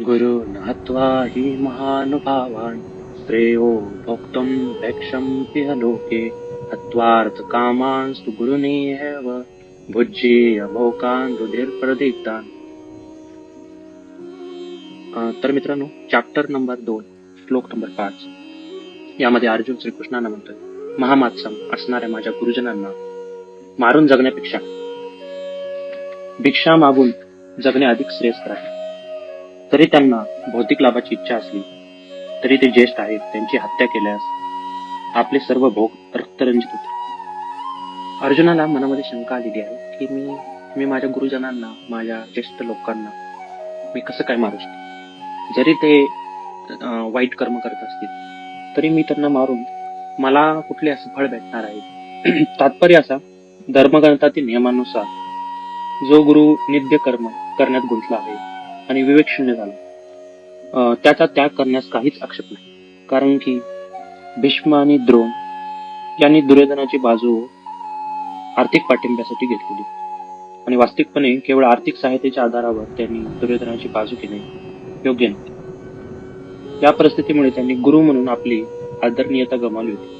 गुरु हत्वा हि महानुभावान् श्रेयो भोक्तुं भैक्षम्पिह लोके हत्वार्थकामांस्तु कामांस्तु भुज्येय भोकान् रुधिरप्रदीप्तान् अं, तर मित्रांनो चॅप्टर नंबर दोन श्लोक नंबर पाच. यामध्ये अर्जुन श्रीकृष्णांना म्हणतोय महामात्सम असणाऱ्या माझ्या गुरुजनांना मारून जगण्यापेक्षा भिक्षा मागून जगणे अधिक श्रेयस्कर आहे. तरी त्यांना भौतिक लाभाची इच्छा असली तरी ते ज्येष्ठ आहेत त्यांची हत्या केल्यास आपले सर्व भोग रक्तरंजित होते अर्जुनाला मनामध्ये शंका आलेली आहे की मी मी माझ्या गुरुजनांना माझ्या ज्येष्ठ लोकांना मी कसं काय मारू शकतो? जरी ते वाईट कर्म करत असतील तरी मी त्यांना मारून मला कुठले असं फळ भेटणार आहे? तात्पर्य असा धर्मग्रंथातील नियमानुसार जो गुरु नित्य कर्म करण्यात गुंतला आहे आणि विवेक शून्य झाला. अं, त्याचा त्याग करण्यास काहीच आक्षेप नाही. कारण की भीष्म आणि द्रोण यांनी दुर्योधनाची बाजू आर्थिक पाठिंब्यासाठी घेतलेली. आणि वास्तविकपणे केवळ आर्थिक सहायतेच्या आधारावर त्यांनी दुर्योधनाची बाजू घेणे योग्य नाही या परिस्थितीमुळे त्यांनी गुरु म्हणून आपली आदरणीयता गमावली होती.